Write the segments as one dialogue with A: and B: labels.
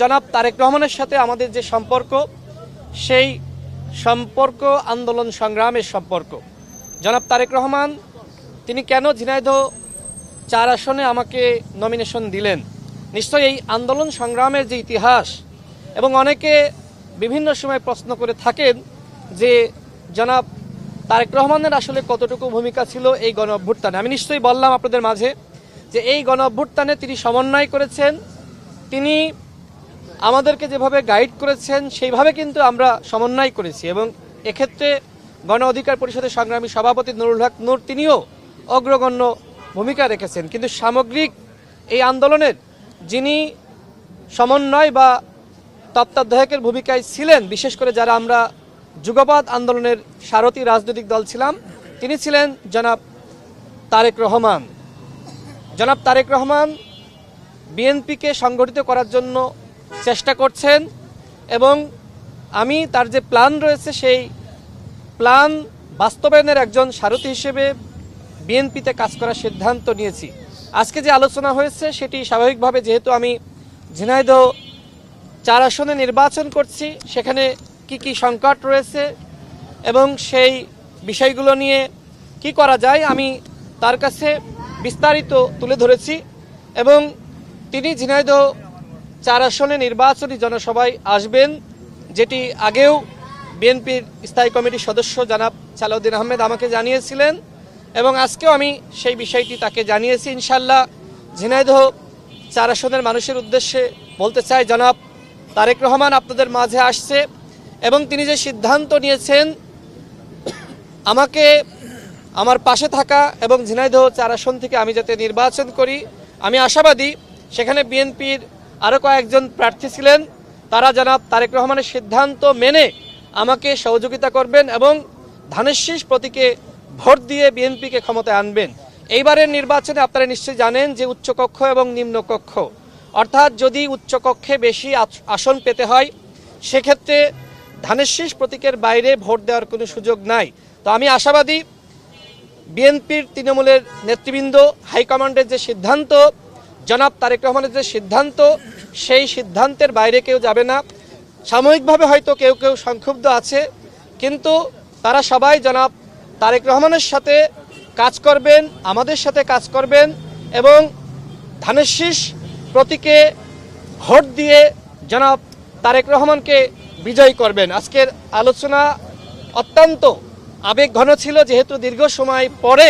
A: জনাব তারেক রহমানের সাথে আমাদের যে সম্পর্ক, সেই সম্পর্ক আন্দোলন সংগ্রামের সম্পর্ক। জনাব তারেক রহমান, তিনি কেন ঝিনাইদহ চার আসনে আমাকে নমিনেশন দিলেন? নিশ্চয়ই এই আন্দোলন সংগ্রামের যে ইতিহাস, এবং অনেকে বিভিন্ন সময় প্রশ্ন করে থাকেন যে, জনাব তারেক রহমানের আসলে কতটুকু ভূমিকা ছিল এই গণ অভ্যুত্থানে? আমি নিশ্চয়ই বললাম আপনাদের মাঝে যে, এই গণ অভ্যুত্থানে তিনি সমন্বয় করেছেন। তিনি আমাদেরকে যেভাবে গাইড করেছেন, সেইভাবে কিন্তু আমরা সমন্বয় করেছি এবং এক্ষেত্রে গণ অধিকার পরিষদের সংগ্রামী সভাপতি নুরুল হক নূর, তিনিও অগ্রগণ্য ভূমিকা রেখেছেন। কিন্তু সামগ্রিক এই আন্দোলনের যিনি সমন্বয় বা তত্ত্বাবধায়কের ভূমিকায় ছিলেন, বিশেষ করে যারা আমরা যুগপাত আন্দোলনের সারথী রাজনৈতিক দল ছিলাম, তিনি ছিলেন জনাব তারেক রহমান। জনাব তারেক রহমান বিএনপিকে সংগঠিত করার জন্য চেষ্টা করছেন এবং আমি তার যে প্ল্যান রয়েছে সেই প্ল্যান বাস্তবায়নের একজন সারথী হিসেবে বিএনপিতে কাজ করার সিদ্ধান্ত নিয়েছি। আজকে যে আলোচনা হয়েছে সেটি স্বাভাবিকভাবে যেহেতু আমি ঝিনাইদহ চার আসনে নির্বাচন করছি, সেখানে কি কি সংকট রয়েছে এবং সেই বিষয়গুলো নিয়ে কি করা যায় আমি তার কাছে বিস্তারিত তুলে ধরেছি এবং তিনি ঝিনাইদহ চার আসনে নির্বাচনী জনসভায় আসবেন, যেটি আগেও বিএনপির স্থায়ী কমিটির সদস্য জানাব সালাউদ্দিন আহমেদ আমাকে জানিয়েছিলেন এবং আজকেও আমি সেই বিষয়টি তাকে জানিয়েছি। ইনশাল্লাহ ঝিনাইদহ চার আসনের মানুষের উদ্দেশ্যে বলতে চাই, জনাব তারেক রহমান আপনাদের মাঝে আসছে এবং তিনি যে সিদ্ধান্ত নিয়েছেন, আমাকে আমার পাশে থাকা এবং ঝিনাইদহ চার আসন থেকে আমি যাতে নির্বাচন করি, আমি আশাবাদী সেখানে বিএনপির আরও কয়েকজন প্রার্থী ছিলেন। তারা জানাব তারেক রহমানের সিদ্ধান্ত মেনে আমাকে সহযোগিতা করবেন এবং ধানের প্রতীকে ভোট দিয়ে বিএনপিকে ক্ষমতায় আনবেন। এইবারের নির্বাচনে আপনারা নিশ্চয়ই জানেন যে উচ্চকক্ষ এবং নিম্নকক্ষ। অর্থাৎ যদি উচ্চকক্ষে বেশি আসন পেতে হয়, সেক্ষেত্রে ধানের প্রতীকের বাইরে ভোট দেওয়ার কোনো সুযোগ নাই। তো আমি আশাবাদী বিএনপির তৃণমূলের নেতৃবৃন্দ, হাইকমান্ডের যে সিদ্ধান্ত জনাব তারেক রহমানের যে সিদ্ধান্ত, সেই সিদ্ধান্তের বাইরে কেউ যাবে না। সাময়িকভাবে হয়তো কেউ কেউ সংক্ষুব্ধ আছে, কিন্তু তারা সবাই জনাব তারেক রহমানের সাথে কাজ করবেন, আমাদের সাথে কাজ করবেন এবং ধানের শীষ প্রতীকে ভোট দিয়ে জনাব তারেক রহমানকে বিজয়ী করবেন। আজকের আলোচনা অত্যন্ত আবেগ ঘন ছিল, যেহেতু দীর্ঘ সময় পরে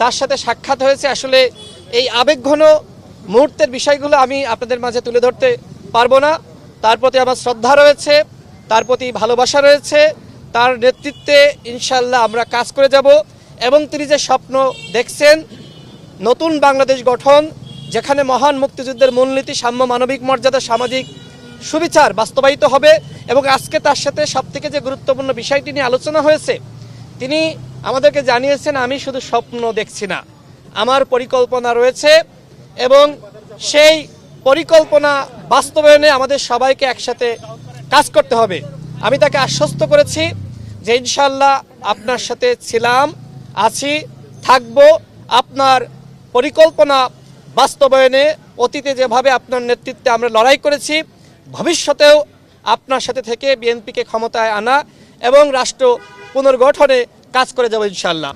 A: তার সাথে সাক্ষাৎ হয়েছে। আসলে এই আবেগ ঘন মুহূর্তের বিষয়গুলো আমি আপনাদের মাঝে তুলে ধরতে পারব না। তার প্রতি আমার শ্রদ্ধা রয়েছে, তার প্রতি ভালোবাসা রয়েছে, তার নেতৃত্বে ইনশাল্লাহ আমরা কাজ করে যাব এবং তিনি যে স্বপ্ন দেখছেন, নতুন বাংলাদেশ গঠন, যেখানে মহান মুক্তিযুদ্ধের মূলনীতি, সাম্য মানবিক মর্যাদা, সামাজিক সুবিচার বাস্তবায়িত হবে এবং আজকে তার সাথে সবথেকে যে গুরুত্বপূর্ণ বিষয়টি নিয়ে আলোচনা হয়েছে, তিনি আমাদেরকে জানিয়েছেন, আমি শুধু স্বপ্ন দেখছি না, আমার পরিকল্পনা রয়েছে। এবং সেই পরিকল্পনা বাস্তবায়নে আমাদের সবাইকে একসাথে কাজ করতে হবে। আমি তাকে আশ্বস্ত করেছি যে ইনশাল্লাহ আপনার সাথে ছিলাম, আছি, থাকব। আপনার পরিকল্পনা বাস্তবায়নে অতীতে যেভাবে আপনার নেতৃত্বে আমরা লড়াই করেছি, ভবিষ্যতেও আপনার সাথে থেকে বিএনপিকে ক্ষমতায় আনা এবং রাষ্ট্র পুনর্গঠনে কাজ করে যাব ইনশাল্লাহ